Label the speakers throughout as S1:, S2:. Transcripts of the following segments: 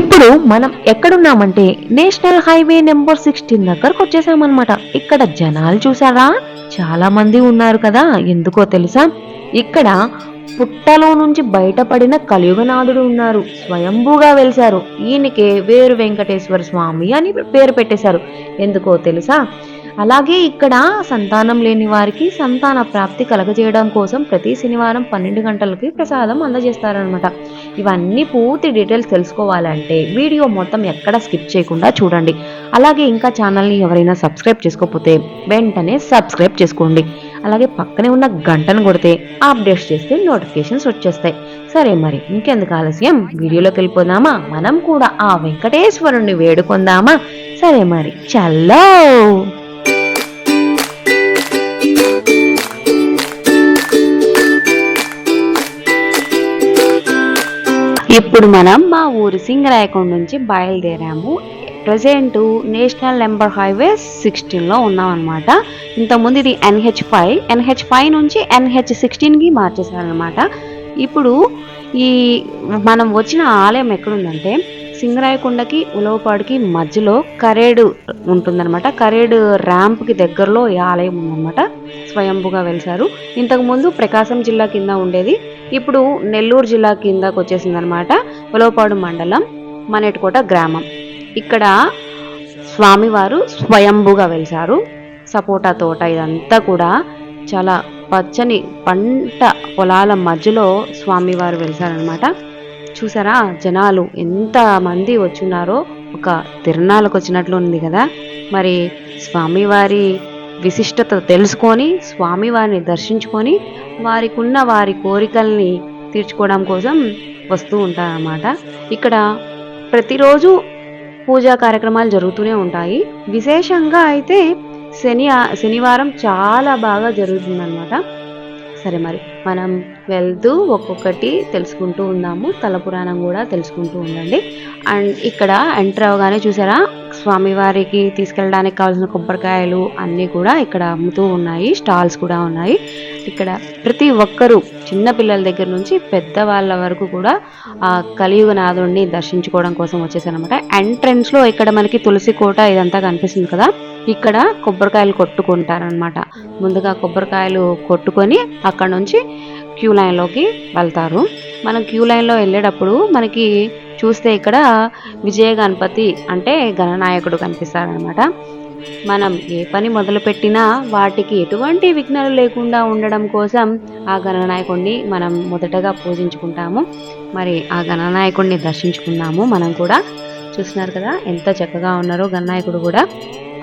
S1: ఇప్పుడు మనం ఎక్కడున్నామంటే నేషనల్ హైవే నెంబర్ సిక్స్టీన్ దగ్గరకు వచ్చేసామన్నమాట. ఇక్కడ జనాలు చూసారా చాలా మంది ఉన్నారు కదా ఎందుకో తెలుసా? ఇక్కడ పుట్టలో నుంచి బయటపడిన కలియుగనాథుడు ఉన్నారు. స్వయంభూగా వెలిశారు. ఈయనకే వేరు వెంకటేశ్వర స్వామి అని పేరు పెట్టేశారు. ఎందుకో తెలుసా? అలాగే ఇక్కడ సంతానం లేని వారికి సంతాన ప్రాప్తి కలగజేయడం కోసం ప్రతి శనివారం పన్నెండు గంటలకి ప్రసాదం అందజేస్తారనమాట ఇవన్నీ పూర్తి డీటెయిల్స్ తెలుసుకోవాలంటే వీడియో మొత్తం ఎక్కడ స్కిప్ చేయకుండా చూడండి. అలాగే ఇంకా ఛానల్ని ఎవరైనా సబ్స్క్రైబ్ చేసుకోకపోతే వెంటనే సబ్స్క్రైబ్ చేసుకోండి. అలాగే పక్కనే ఉన్న గంటను కొడితే అప్డేట్స్ చేస్తే నోటిఫికేషన్స్ వచ్చేస్తాయి. సరే మరి ఇంకెందుకు ఆలస్యం? వీడియోలోకి వెళ్ళిపోదామా? మనం కూడా ఆ వెంకటేశ్వరుణ్ణి వేడుకుందామా? సరే మరి చల్లో ఇప్పుడు మనం మా ఊరు సింగరాయకొండ నుంచి బయలుదేరాము. ప్రజెంట్ నేషనల్ నెంబర్ హైవే సిక్స్టీన్లో ఉన్నాం అనమాట ఇంతకుముందు ఇది ఎన్హెచ్ ఫైవ్ ఎన్హెచ్ ఫైవ్ నుంచి ఎన్హెచ్ సిక్స్టీన్కి మార్చేశారనమాట ఇప్పుడు ఈ మనం వచ్చిన ఆలయం ఎక్కడుందంటే సింగరాయకొండకి ఉలవపాడుకి మధ్యలో కరేడు ఉంటుందన్నమాట. కరేడు ర్యాంప్కి దగ్గరలో ఈ ఆలయం ఉందన్నమాట. స్వయంభుగా వెలిసారు ఇంతకుముందు ప్రకాశం జిల్లా కింద ఉండేది ఇప్పుడు నెల్లూరు జిల్లా కిందకు వచ్చేసిందనమాట ఉలవపాడు మండలం మనేటికోట గ్రామం. ఇక్కడ స్వామివారు స్వయంభుగా వెలిశారు సపోటా తోట ఇదంతా కూడా చాలా పచ్చని పంట పొలాల మధ్యలో స్వామివారు వెలిశారనమాట చూసారా జనాలు ఎంత మంది వచ్చున్నారో ఒక తిరణాలకు వచ్చినట్లు ఉంది కదా. మరి స్వామివారి విశిష్టత తెలుసుకొని స్వామివారిని దర్శించుకొని వారికి ఉన్న వారి కోరికల్ని తీర్చుకోవడం కోసం వస్తూ ఉంటారన్నమాట. ఇక్కడ ప్రతిరోజు పూజా కార్యక్రమాలు జరుగుతూనే ఉంటాయి. విశేషంగా అయితే శని శనివారం చాలా బాగా జరుగుతుందన్నమాట. సరే మరి మనం వెళ్తూ ఒక్కొక్కటి తెలుసుకుంటూ ఉందాము. తల పురాణం కూడా తెలుసుకుంటూ ఉండండి. అండ్ ఇక్కడ ఎంటర్ అవగానే చూసారా? స్వామివారికి తీసుకెళ్ళడానికి కావాల్సిన కొబ్బరికాయలు అన్నీ కూడా ఇక్కడ అమ్ముతూ ఉన్నాయి. స్టాల్స్ కూడా ఉన్నాయి. ఇక్కడ ప్రతి ఒక్కరూ చిన్న పిల్లల దగ్గర నుంచి పెద్దవాళ్ళ వరకు కూడా ఆ కలియుగ నాథుడిని దర్శించుకోవడం కోసం వచ్చేసారనమాట ఎంట్రన్స్లో ఇక్కడ మనకి తులసి కోట ఇదంతా కనిపిస్తుంది కదా? ఇక్కడ కొబ్బరికాయలు కొట్టుకుంటారనమాట ముందుగా కొబ్బరికాయలు కొట్టుకొని అక్కడ నుంచి క్యూ లైన్లోకి వెళ్తారు. మనం క్యూ లైన్లో వెళ్ళేటప్పుడు మనకి చూస్తే ఇక్కడ విజయ గణపతి అంటే గణనాయకుడు కనిపిస్తాడనమాట మనం ఏ పని మొదలుపెట్టినా వాటికి ఎటువంటి విఘ్నాలు లేకుండా ఉండడం కోసం ఆ గణనాయకుడిని మనం మొదటగా పూజించుకుంటాము. మరి ఆ గణనాయకుడిని దర్శించుకున్నాము మనం కూడా. చూస్తున్నారు కదా ఎంత చక్కగా ఉన్నారో గణనాయకుడు కూడా.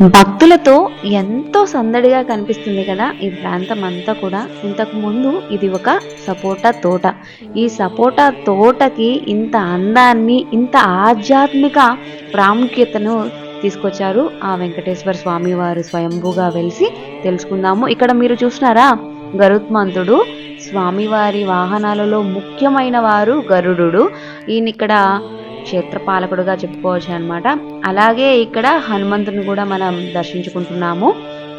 S1: భక్తులతో ఎంతో సందడిగా కనిపిస్తుంది కదా ఈ ప్రాంతం అంతా కూడా. ఇంతకు ముందు ఇది ఒక సపోటా తోట. ఈ సపోటా తోటకి ఇంత అందాన్ని ఇంత ఆధ్యాత్మిక ప్రాముఖ్యతను తీసుకొచ్చారు ఆ వెంకటేశ్వర స్వామి వారు స్వయంభూగా వెలిసి తెలుసుకుందాము. ఇక్కడ మీరు చూసినారా? గరుత్మంతుడు స్వామివారి వాహనాలలో ముఖ్యమైన వారు గరుడు ఈయన ఇక్కడ క్షేత్రపాలకుడుగా చెప్పుకోవచ్చు అనమాట అలాగే ఇక్కడ హనుమంతుని కూడా మనం దర్శించుకుంటున్నాము.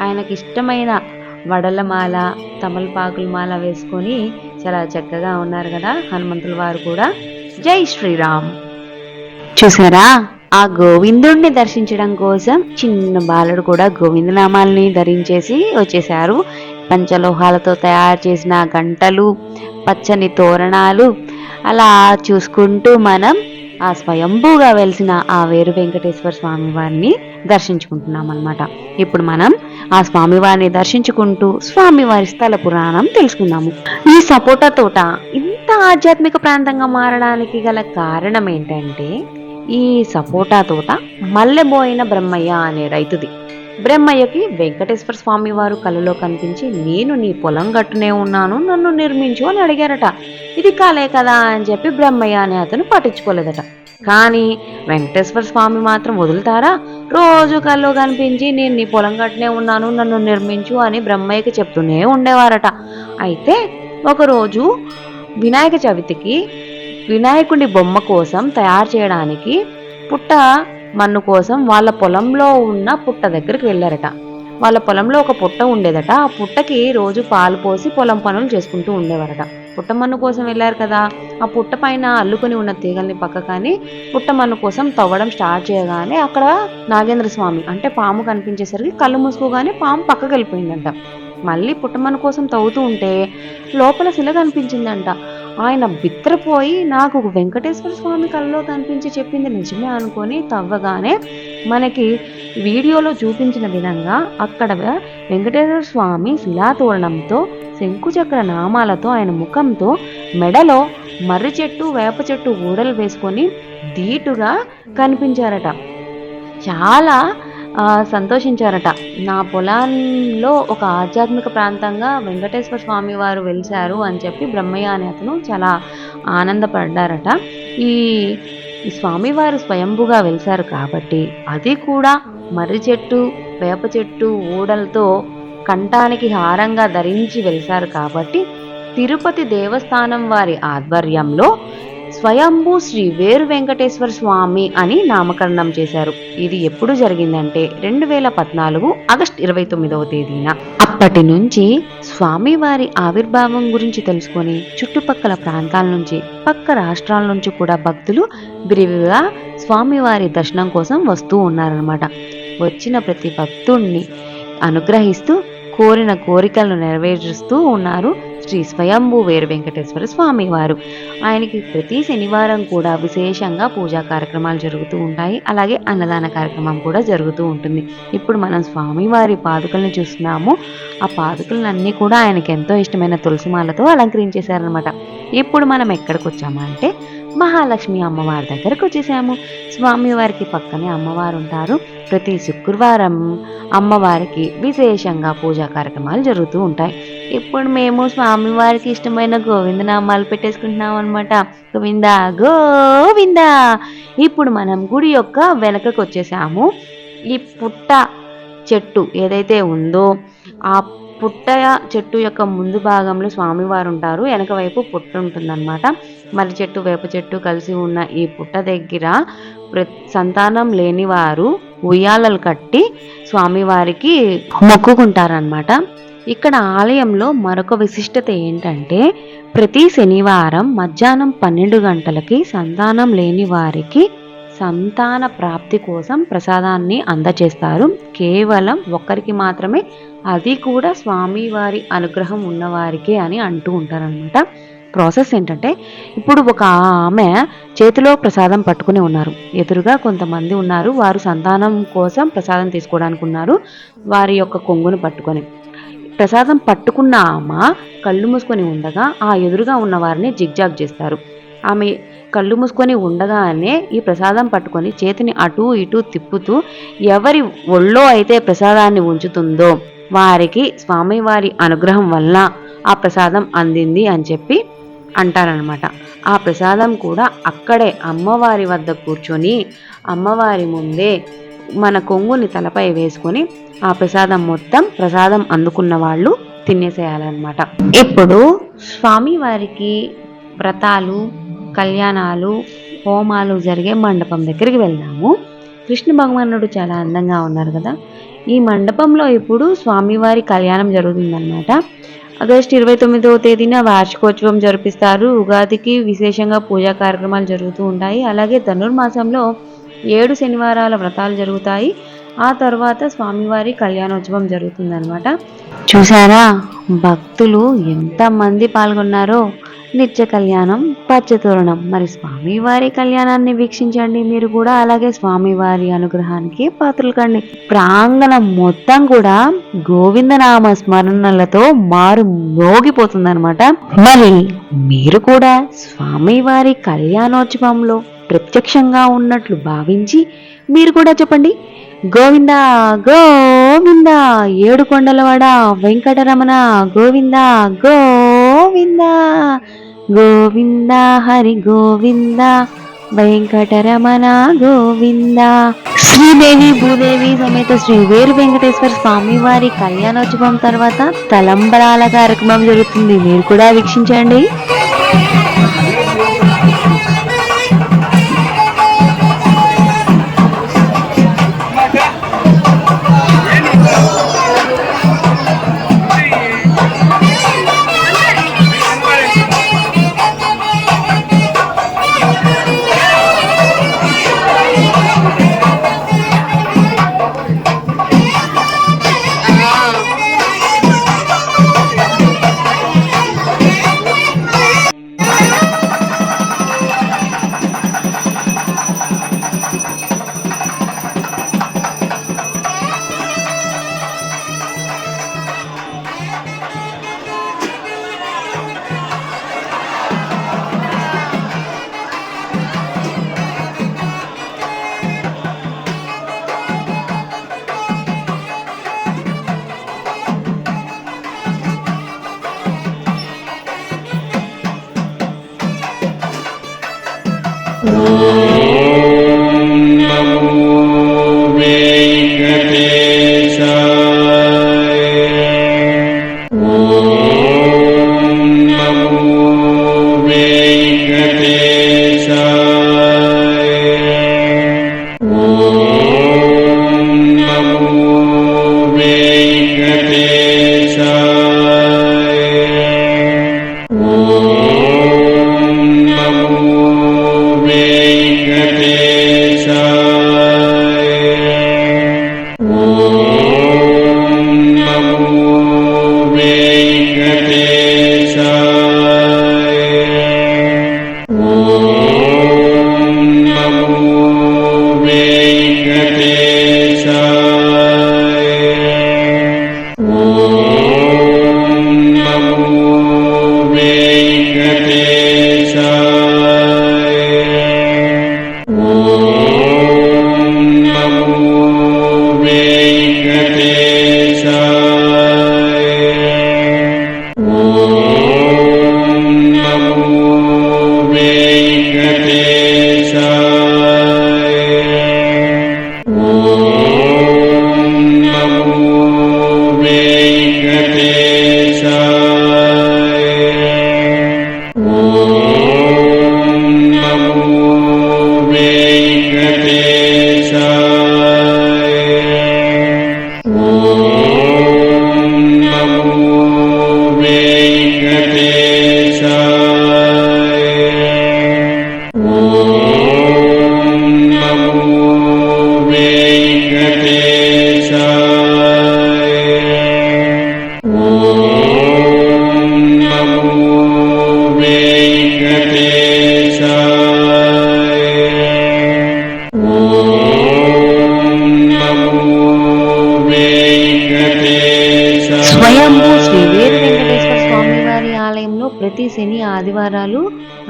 S1: ఆయనకి ఇష్టమైన వడల మాల తమలపాకుల మాల వేసుకొని చాలా చక్కగా ఉన్నారు కదా హనుమంతుల వారు కూడా. జై శ్రీరామ్. చూసారా? ఆ గోవిందుడిని దర్శించడం కోసం చిన్న బాలుడు కూడా గోవిందనామాల్ని ధరించేసి వచ్చేసారు పంచలోహాలతో తయారు చేసిన గంటలు పచ్చని తోరణాలు అలా చూసుకుంటూ మనం ఆ స్వయంభూగా వెలిసిన ఆ వేరు వెంకటేశ్వర స్వామి వారిని దర్శించుకుంటున్నాం అనమాట ఇప్పుడు మనం ఆ స్వామివారిని దర్శించుకుంటూ స్వామివారి స్థల పురాణం తెలుసుకుందాము. ఈ సపోటా తోట ఇంత ఆధ్యాత్మిక ప్రాంతంగా మారడానికి గల కారణం ఏంటంటే ఈ సపోటా తోట మల్లెబోయిన బ్రహ్మయ్య అనే రైతుది. బ్రహ్మయ్యకి వెంకటేశ్వర స్వామి వారు కలలో కనిపించి నేను నీ పొలం గట్టునే ఉన్నాను నన్ను నిర్మించు అని అడిగారట. ఇది కాలే కదా అని చెప్పి బ్రహ్మయ్య అనే అతను పట్టించుకోలేదట. కానీ వెంకటేశ్వర స్వామి మాత్రం వదులుతారా? రోజు కల్లో కనిపించి నేను నీ పొలం గట్టునే ఉన్నాను నన్ను నిర్మించు అని బ్రహ్మయ్యకి చెప్తూనే ఉండేవారట. అయితే ఒకరోజు వినాయక చవితికి వినాయకుడి బొమ్మ కోసం తయారు చేయడానికి పుట్ట మన్ను కోసం వాళ్ళ పొలంలో ఉన్న పుట్ట దగ్గరికి వెళ్ళారట. వాళ్ళ పొలంలో ఒక పుట్ట ఉండేదట. ఆ పుట్టకి రోజు పాలు పోసి పొలం పనులు చేసుకుంటూ ఉండేవారట. పుట్టమన్ను కోసం వెళ్ళారు కదా. ఆ పుట్ట పైన అల్లుకొని ఉన్న తీగల్ని పక్క కానీ పుట్ట మన్ను కోసం తవ్వడం స్టార్ట్ చేయగానే అక్కడ నాగేంద్ర స్వామి అంటే పాము కనిపించేసరికి కళ్ళు మూసుకోగానే పాము పక్కకి వెళ్ళిపోయిందంట. మళ్ళీ పుట్టమన్ను కోసం తవ్వుతూ ఉంటే లోపల శిల కనిపించిందంట. ఆయన బిత్తరపోయి నాకు వెంకటేశ్వర స్వామి కళ్ళలో కనిపించి చెప్పింది నిజమే అనుకొని తవ్వగానే మనకి వీడియోలో చూపించిన విధంగా అక్కడ వెంకటేశ్వర స్వామి శిలాతోరణంతో శంకుచక్ర నామాలతో ఆయన ముఖంతో మెడలో మర్రి చెట్టు వేప చెట్టు ఊడలు వేసుకొని ధీటుగా కనిపించారట. చాలా సంతోషించారట. నా పొలాల్లో ఒక ఆధ్యాత్మిక ప్రాంతంగా వెంకటేశ్వర స్వామి వారు వెలిశారు అని చెప్పి బ్రహ్మయ్య అనే అతను చాలా ఆనందపడ్డారట. ఈ ఈ స్వామివారు స్వయంభుగా వెలిశారు కాబట్టి అది కూడా మర్రి చెట్టు వేప చెట్టు ఊడలతో కంఠానికి హారంగా ధరించి వెలిశారు కాబట్టి తిరుపతి దేవస్థానం వారి ఆధ్వర్యంలో స్వయంభూ శ్రీ వేరు వెంకటేశ్వర స్వామి అని నామకరణం చేశారు. ఇది ఎప్పుడు జరిగిందంటే రెండు వేల పద్నాలుగు ఆగస్ట్ ఇరవై తొమ్మిదవ తేదీన. అప్పటి నుంచి స్వామివారి ఆవిర్భావం గురించి తెలుసుకొని చుట్టుపక్కల ప్రాంతాల నుంచి పక్క రాష్ట్రాల నుంచి కూడా భక్తులు విరివిగా స్వామివారి దర్శనం కోసం వస్తూ ఉన్నారనమాట వచ్చిన ప్రతి భక్తుణ్ణి అనుగ్రహిస్తూ కోరిన కోరికలను నెరవేరుస్తూ ఉన్నారు శ్రీ స్వయంభూ వేరు వెంకటేశ్వర స్వామి వారు. ఆయనకి ప్రతి శనివారం కూడా విశేషంగా పూజా కార్యక్రమాలు జరుగుతూ ఉంటాయి. అలాగే అన్నదాన కార్యక్రమం కూడా జరుగుతూ ఉంటుంది. ఇప్పుడు మనం స్వామివారి పాదుకల్ని చూస్తున్నాము. ఆ పాదుకలన్నీ కూడా ఆయనకి ఎంతో ఇష్టమైన తులసిమాలతో అలంకరించేశారనమాట ఇప్పుడు మనం ఎక్కడికి వచ్చామంటే అంటే మహాలక్ష్మి అమ్మవారి దగ్గరకు వచ్చేసాము. స్వామివారికి పక్కనే అమ్మవారు ఉంటారు. ప్రతి శుక్రవారం అమ్మవారికి విశేషంగా పూజా కార్యక్రమాలు జరుగుతూ ఉంటాయి. ఇప్పుడు మేము స్వామివారికి ఇష్టమైన గోవిందనామాలు పెట్టేసుకుంటున్నాం అనమాట గోవింద గోవింద! ఇప్పుడు మనం గుడి యొక్క వెనకకు వచ్చేసాము. ఈ పుట్ట చెట్టు ఏదైతే ఉందో ఆ పుట్ట చెట్టు యొక్క ముందు భాగంలో స్వామివారు ఉంటారు వెనక వైపు పుట్ట ఉంటుందన్నమాట మర్రి చెట్టు వేప చెట్టు కలిసి ఉన్న ఈ పుట్ట దగ్గర ప్ర సంతానం లేని వారు ఉయ్యాలలు కట్టి స్వామివారికి మొక్కుకుంటారనమాట ఇక్కడ ఆలయంలో మరొక విశిష్టత ఏంటంటే ప్రతి శనివారం మధ్యాహ్నం పన్నెండు గంటలకి సంతానం లేని వారికి సంతాన ప్రాప్తి కోసం ప్రసాదాన్ని అందచేస్తారు. కేవలం ఒక్కరికి మాత్రమే అది కూడా స్వామివారి అనుగ్రహం ఉన్నవారికే అని అంటూ ఉంటారనమాట ప్రాసెస్ ఏంటంటే ఇప్పుడు ఒక ఆమె చేతిలో ప్రసాదం పట్టుకుని ఉన్నారు. ఎదురుగా కొంతమంది ఉన్నారు. వారు సంతానం కోసం ప్రసాదం తీసుకోవడానికి ఉన్నారు. వారి యొక్క కొంగును పట్టుకొని. ప్రసాదం పట్టుకున్న ఆమె కళ్ళు మూసుకొని ఉండగా ఆ ఎదురుగా ఉన్న వారిని జిగ్జాగ్ చేస్తారు. ఆమె కళ్ళు మూసుకొని ఉండగానే ఈ ప్రసాదం పట్టుకొని చేతిని అటు ఇటు తిప్పుతూ ఎవరి ఒళ్ళో అయితే ప్రసాదాన్ని ఉంచుతుందో వారికి స్వామివారి అనుగ్రహం వల్ల ఆ ప్రసాదం అందింది అని చెప్పి అంటారనమాట ఆ ప్రసాదం కూడా అక్కడే అమ్మవారి వద్ద కూర్చొని అమ్మవారి ముందే మన కొంగుని తలపై వేసుకొని ఆ ప్రసాదం మొత్తం ప్రసాదం అందుకున్న వాళ్ళు తినేసేయాలన్నమాట. ఇప్పుడు స్వామివారికి వ్రతాలు కళ్యాణాలు హోమాలు జరిగే మండపం దగ్గరికి వెళ్దాము. కృష్ణ భగవానుడు చాలా అందంగా ఉన్నారు కదా. ఈ మండపంలో ఇప్పుడు స్వామివారి కళ్యాణం జరుగుతుందన్నమాట. ఆగస్టు ఇరవై తొమ్మిదవ తేదీన వార్షికోత్సవం జరిపిస్తారు. ఉగాదికి విశేషంగా పూజా కార్యక్రమాలు జరుగుతూ ఉంటాయి. అలాగే ధనుర్మాసంలో ఏడు శనివారాల వ్రతాలు జరుగుతాయి. ఆ తర్వాత స్వామివారి కళ్యాణోత్సవం జరుగుతుందనమాట చూసారా? భక్తులు ఎంతమంది పాల్గొన్నారో! నిత్య కళ్యాణం పచ్చతోరణం. మరి స్వామివారి కళ్యాణాన్ని వీక్షించండి. మీరు కూడా అలాగే స్వామివారి అనుగ్రహానికి పాత్రలు కండి ప్రాంగణం మొత్తం కూడా గోవిందనామ స్మరణలతో మారు మోగిపోతుందన్నమాట. మరి మీరు కూడా స్వామివారి కళ్యాణోత్సవంలో ప్రత్యక్షంగా ఉన్నట్లు భావించి మీరు కూడా చెప్పండి. గోవింద గోవింద ఏడు కొండలవాడ వెంకటరమణ గోవింద గోవింద గోవింద హరి గోవింద వెంకటరమణ గోవింద. శ్రీదేవి భూదేవి సమేత శ్రీ వేరు వెంకటేశ్వర స్వామి వారి కళ్యాణోత్సవం తర్వాత తలంబరాల కార్యక్రమం జరుగుతుంది. మీరు కూడా వీక్షించండి.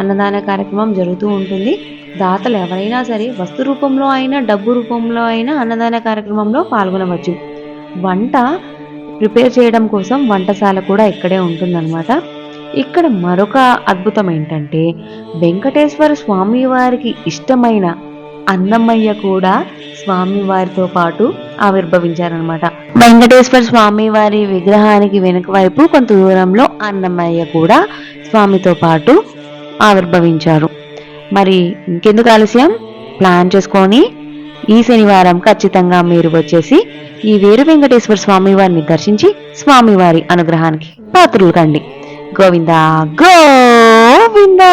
S1: అన్నదాన కార్యక్రమం జరుగుతూ ఉంటుంది. దాతలు ఎవరైనా సరే వస్తు రూపంలో అయినా డబ్బు రూపంలో అయినా అన్నదాన కార్యక్రమంలో పాల్గొనవచ్చు. వంట ప్రిపేర్ చేయడం కోసం వంటశాల కూడా ఇక్కడే ఉంటుందన్నమాట. ఇక్కడ మరొక అద్భుతం ఏంటంటే వెంకటేశ్వర స్వామి వారికి ఇష్టమైన అన్నమయ్య కూడా స్వామి వారితో పాటు ఆవిర్భవించారనమాట వెంకటేశ్వర స్వామి వారి విగ్రహానికి వెనుక వైపు కొంత దూరంలో అన్నమయ్య కూడా స్వామితో పాటు ఆవిర్భవించారు. మరి ఇంకెందుకు ఆలస్యం? ప్లాన్ చేసుకొని ఈ శనివారం ఖచ్చితంగా మీరు వచ్చేసి ఈ వీర వెంకటేశ్వర స్వామి వారిని దర్శించి స్వామివారి అనుగ్రహానికి పాత్రులు కండి. గోవిందా గోవిందా!